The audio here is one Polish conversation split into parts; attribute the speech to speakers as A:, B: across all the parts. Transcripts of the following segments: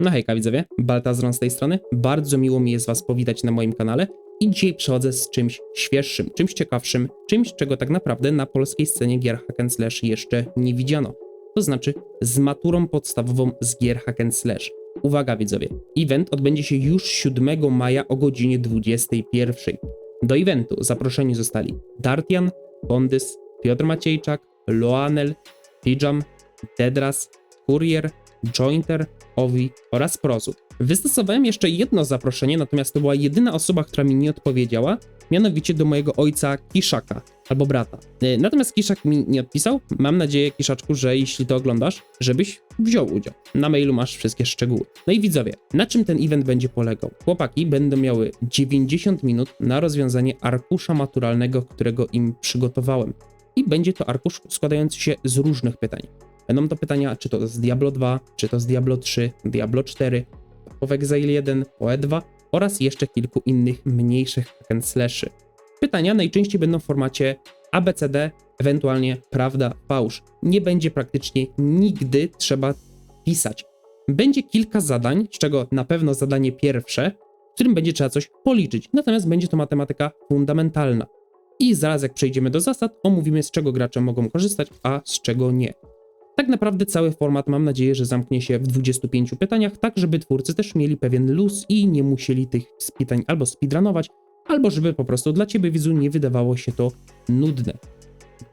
A: No hejka widzowie, Baltazron z tej strony. Bardzo miło mi jest was powitać na moim kanale i dzisiaj przychodzę z czymś świeższym, czymś ciekawszym, czymś, czego tak naprawdę na polskiej scenie gier hack and slash jeszcze nie widziano. To znaczy z maturą podstawową z gier hack and slash. Uwaga widzowie, event odbędzie się już 7 maja o godzinie 21. Do eventu zaproszeni zostali Dartian, Bondys, Piotr Maciejczak, Loanel, Tijam, Dedras, Courier, Jointer, Ovi oraz Prozu. Wystosowałem jeszcze jedno zaproszenie, natomiast to była jedyna osoba, która mi nie odpowiedziała, mianowicie do mojego ojca Kiszaka, albo brata. E, Natomiast Kiszak mi nie odpisał. Mam nadzieję, Kiszaczku, że jeśli to oglądasz, żebyś wziął udział. Na mailu masz wszystkie szczegóły. No i widzowie, na czym ten event będzie polegał? Chłopaki będą miały 90 minut na rozwiązanie arkusza maturalnego, którego im przygotowałem. I będzie to arkusz składający się z różnych pytań. Będą to pytania, czy to z Diablo 2, czy to z Diablo 3, Diablo 4, Path of Exile 1, PoE 2 oraz jeszcze kilku innych mniejszych hack slashy. Pytania najczęściej będą w formacie ABCD, ewentualnie prawda, fałsz. Nie będzie praktycznie nigdy trzeba pisać. Będzie kilka zadań, z czego na pewno zadanie pierwsze, w którym będzie trzeba coś policzyć. Natomiast będzie to matematyka fundamentalna. I zaraz jak przejdziemy do zasad, omówimy z czego gracze mogą korzystać, a z czego nie. Tak naprawdę cały format mam nadzieję, że zamknie się w 25 pytaniach, tak żeby twórcy też mieli pewien luz i nie musieli tych pytań albo speedrunować, albo żeby po prostu dla ciebie widzu nie wydawało się to nudne.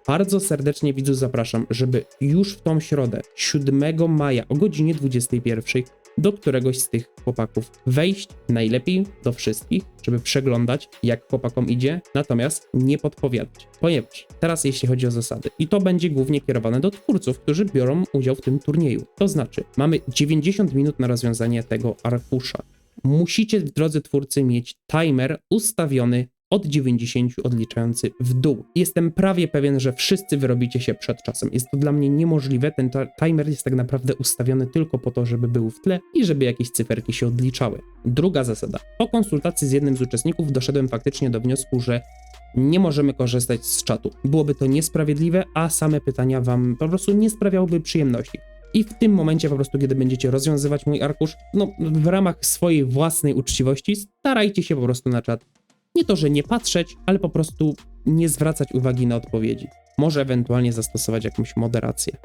A: Bardzo serdecznie widzu zapraszam, żeby już w tą środę, 7 maja o godzinie 21 do któregoś z tych chłopaków wejść, najlepiej do wszystkich, żeby przeglądać, jak chłopakom idzie, natomiast nie podpowiadać. Ponieważ teraz, jeśli chodzi o zasady, i to będzie głównie kierowane do twórców, którzy biorą udział w tym turnieju. To znaczy, mamy 90 minut na rozwiązanie tego arkusza. Musicie, drodzy twórcy, mieć timer ustawiony od 90 odliczający w dół. Jestem prawie pewien, że wszyscy wyrobicie się przed czasem. Jest to dla mnie niemożliwe. Ten timer jest tak naprawdę ustawiony tylko po to, żeby był w tle i żeby jakieś cyferki się odliczały. Druga zasada. Po konsultacji z jednym z uczestników doszedłem faktycznie do wniosku, że nie możemy korzystać z czatu. Byłoby to niesprawiedliwe, a same pytania wam po prostu nie sprawiałyby przyjemności. I w tym momencie po prostu, kiedy będziecie rozwiązywać mój arkusz, no w ramach swojej własnej uczciwości starajcie się po prostu na czat nie to, że nie patrzeć, ale po prostu nie zwracać uwagi na odpowiedzi. Może ewentualnie zastosować jakąś moderację.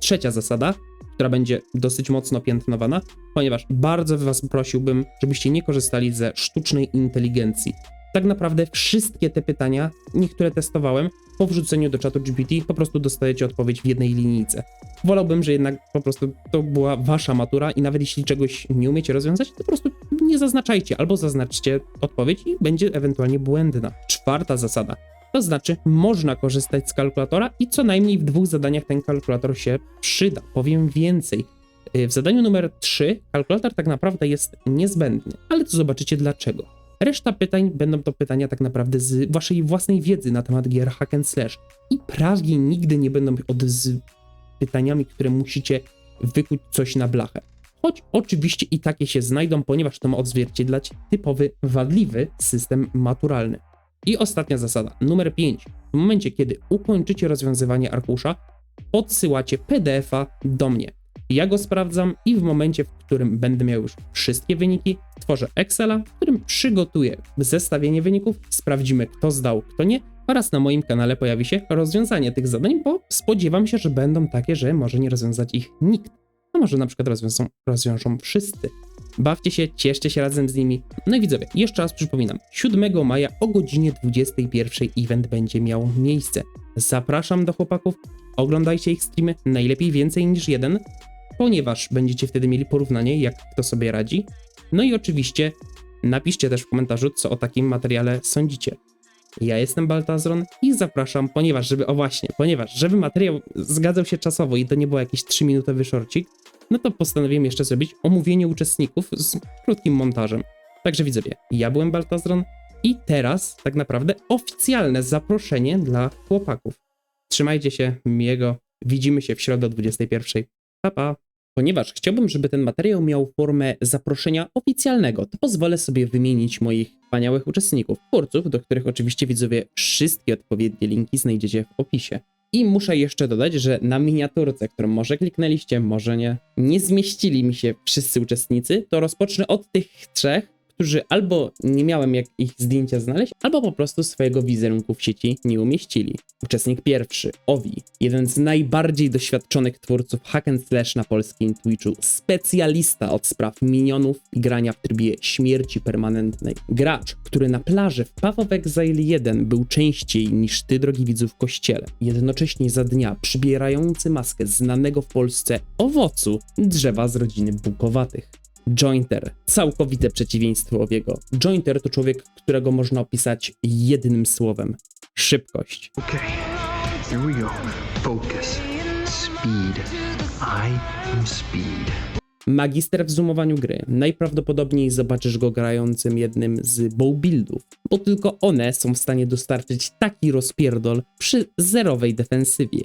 A: Trzecia zasada, która będzie dosyć mocno piętnowana, ponieważ bardzo Was prosiłbym, żebyście nie korzystali ze sztucznej inteligencji. Tak naprawdę wszystkie te pytania, niektóre testowałem, po wrzuceniu do czatu GPT po prostu dostajecie odpowiedź w jednej linijce. Wolałbym, że jednak po prostu to była wasza matura i nawet jeśli czegoś nie umiecie rozwiązać, to po prostu nie zaznaczajcie albo zaznaczcie odpowiedź i będzie ewentualnie błędna. Czwarta zasada. To znaczy, można korzystać z kalkulatora i co najmniej w dwóch zadaniach ten kalkulator się przyda. Powiem więcej. Y, W zadaniu numer 3 kalkulator tak naprawdę jest niezbędny, ale to zobaczycie dlaczego. Reszta pytań będą to pytania tak naprawdę z waszej własnej wiedzy na temat gier hack and slash i prawie nigdy nie będą od z pytaniami, które musicie wykuć coś na blachę. Choć oczywiście i takie się znajdą, ponieważ to ma odzwierciedlać typowy, wadliwy system maturalny. I ostatnia zasada, numer 5. W momencie, kiedy ukończycie rozwiązywanie arkusza, podsyłacie PDF-a do mnie. Ja go sprawdzam i w momencie, w którym będę miał już wszystkie wyniki, tworzę Excela, w którym przygotuję zestawienie wyników, sprawdzimy kto zdał, kto nie oraz na moim kanale pojawi się rozwiązanie tych zadań, bo spodziewam się, że będą takie, że może nie rozwiązać ich nikt. A może na przykład rozwiążą, rozwiążą wszyscy. Bawcie się, cieszcie się razem z nimi. No i widzowie, jeszcze raz przypominam, 7 maja o godzinie 21 event będzie miał miejsce. Zapraszam do chłopaków, oglądajcie ich streamy, najlepiej więcej niż jeden, ponieważ będziecie wtedy mieli porównanie, jak kto sobie radzi. No i oczywiście napiszcie też w komentarzu, co o takim materiale sądzicie. Ja jestem Baltazron i zapraszam, ponieważ, żeby, o właśnie, ponieważ, żeby materiał zgadzał się czasowo i to nie był jakiś 3-minutowy shortcik, no to postanowiłem jeszcze zrobić omówienie uczestników z krótkim montażem. Także widzowie, ja byłem Baltazron i teraz tak naprawdę oficjalne zaproszenie dla chłopaków. Trzymajcie się, miłego, widzimy się w środę o 21. Pa, pa. Ponieważ chciałbym, żeby ten materiał miał formę zaproszenia oficjalnego, to pozwolę sobie wymienić moich wspaniałych uczestników, twórców, do których oczywiście widzowie wszystkie odpowiednie linki znajdziecie w opisie. I muszę jeszcze dodać, że na miniaturce, którą może kliknęliście, może nie, nie zmieścili mi się wszyscy uczestnicy, to rozpocznę od tych trzech, którzy albo nie miałem jak ich zdjęcia znaleźć, albo po prostu swojego wizerunku w sieci nie umieścili. Uczestnik pierwszy, Ovi, jeden z najbardziej doświadczonych twórców hack and slash na polskim Twitchu, specjalista od spraw minionów i grania w trybie śmierci permanentnej. Gracz, który na plaży w of Exile 1 był częściej niż ty, drogi widzu, w kościele. Jednocześnie za dnia przybierający maskę znanego w Polsce owocu drzewa z rodziny bukowatych. Jointer. Całkowite przeciwieństwo Owiego. Jointer to człowiek, którego można opisać jednym słowem. Szybkość.
B: Okay, here we go. Focus. Speed. I am speed.
A: Magister w zoomowaniu gry. Najprawdopodobniej zobaczysz go grającym jednym z bow buildów, bo tylko one są w stanie dostarczyć taki rozpierdol przy zerowej defensywie.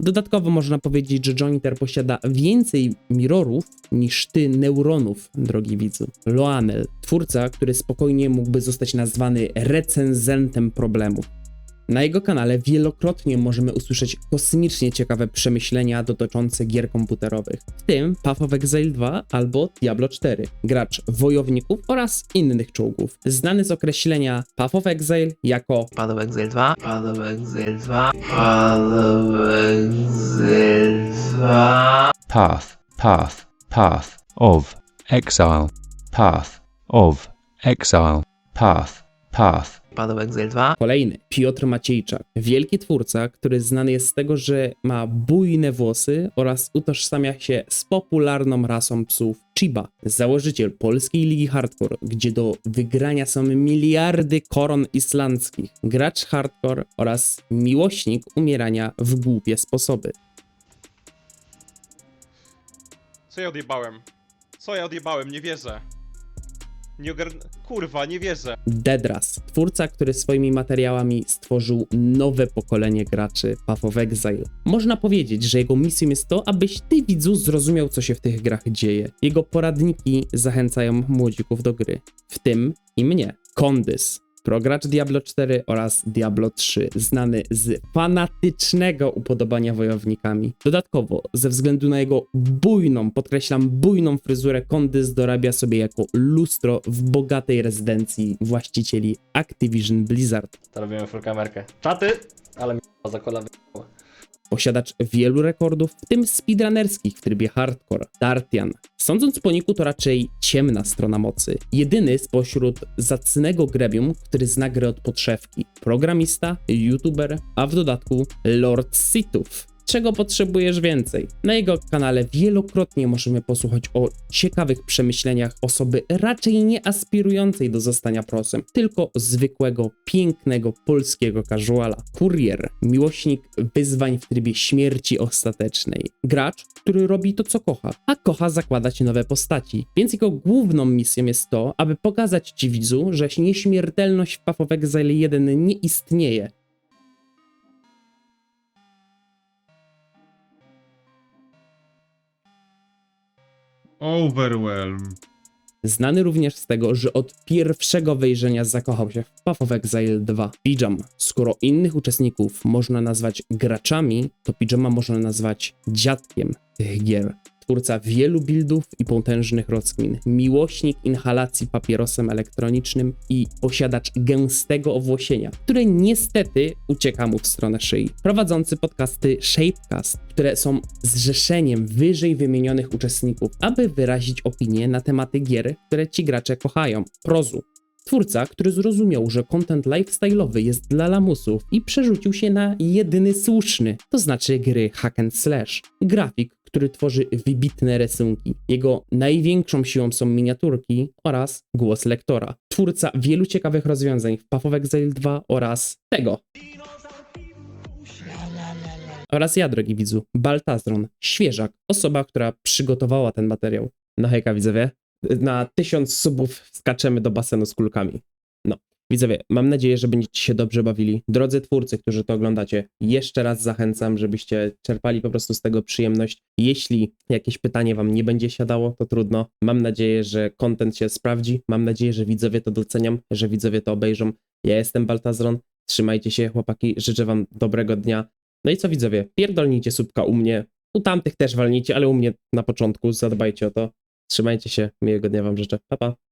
A: Dodatkowo można powiedzieć, że Jointer posiada więcej mirrorów niż ty neuronów, drogi widzu. Loanel, twórca, który spokojnie mógłby zostać nazwany recenzentem problemów. Na jego kanale wielokrotnie możemy usłyszeć kosmicznie ciekawe przemyślenia dotyczące gier komputerowych, w tym Path of Exile 2 albo Diablo 4. Gracz wojowników oraz innych czołgów, znany z określenia Path of Exile jako
C: Path of Exile 2, Path of Exile 2, Path of Exile 2.
D: path, path, path of exile, path of exile, path, path.
C: Path of Exile 2,
A: Kolejny, Piotr Maciejczak, wielki twórca, który znany jest z tego, że ma bujne włosy oraz utożsamia się z popularną rasą psów Chiba, założyciel polskiej ligi hardcore, gdzie do wygrania są miliardy koron islandzkich, gracz hardcore oraz miłośnik umierania w głupie sposoby.
E: Co ja odjebałem? Co ja odjebałem? Nie wierzę. Nie ogarn... Kurwa, nie wierzę.
A: Dedras, twórca, który swoimi materiałami stworzył nowe pokolenie graczy Path of Exile. Można powiedzieć, że jego misją jest to, abyś ty widzu zrozumiał, co się w tych grach dzieje. Jego poradniki zachęcają młodzików do gry, w tym i mnie. Kondys, progracz Diablo 4 oraz Diablo 3, znany z fanatycznego upodobania wojownikami. Dodatkowo, ze względu na jego bujną, podkreślam bujną fryzurę, Kondys dorabia sobie jako lustro w bogatej rezydencji właścicieli Activision Blizzard.
F: To robimy full kamerkę. Czaty! Ale mi za kola wyjęło.
A: Posiadacz wielu rekordów, w tym speedrunnerskich w trybie hardcore. Dartian. Sądząc po niku to raczej ciemna strona mocy. Jedyny spośród zacnego grebium, który zna grę od podszewki. Programista, youtuber, a w dodatku Lord Sithów. Czego potrzebujesz więcej? Na jego kanale wielokrotnie możemy posłuchać o ciekawych przemyśleniach osoby raczej nie aspirującej do zostania prosem, tylko zwykłego, pięknego polskiego casuala. Kurier, miłośnik wyzwań w trybie śmierci ostatecznej. Gracz, który robi to, co kocha, a kocha zakładać nowe postaci. Więc jego główną misją jest to, aby pokazać ci widzu, że nieśmiertelność w Path of Exile 1 nie istnieje,
G: Overwhelm.
A: Znany również z tego, że od pierwszego wejrzenia zakochał się w Path of Exile 2. Pijam. Skoro innych uczestników można nazwać graczami, to Pijama można nazwać dziadkiem tych gier. Twórca wielu buildów i potężnych rozkmin, miłośnik inhalacji papierosem elektronicznym i posiadacz gęstego owłosienia, które niestety ucieka mu w stronę szyi. Prowadzący podcasty Shapecast, które są zrzeszeniem wyżej wymienionych uczestników, aby wyrazić opinię na tematy gier, które ci gracze kochają. Prozu. Twórca, który zrozumiał, że content lifestyle'owy jest dla lamusów i przerzucił się na jedyny słuszny, to znaczy gry hack and slash. Grafik, który tworzy wybitne rysunki. Jego największą siłą są miniaturki oraz głos lektora. Twórca wielu ciekawych rozwiązań w Path of Exile 2 oraz tego. Oraz ja, drogi widzu, Baltazron, świeżak, osoba, która przygotowała ten materiał. No hejka, widzowie. Na tysiąc subów skaczemy do basenu z kulkami. Widzowie, mam nadzieję, że będziecie się dobrze bawili. Drodzy twórcy, którzy to oglądacie, jeszcze raz zachęcam, żebyście czerpali po prostu z tego przyjemność. Jeśli jakieś pytanie wam nie będzie siadało, to trudno. Mam nadzieję, że content się sprawdzi. Mam nadzieję, że widzowie to doceniam, że widzowie to obejrzą. Ja jestem Baltazron. Trzymajcie się, chłopaki. Życzę wam dobrego dnia. No i co widzowie, pierdolnijcie subka u mnie, u tamtych też walnijcie, ale u mnie na początku zadbajcie o to. Trzymajcie się, miłego dnia wam życzę. Pa, pa.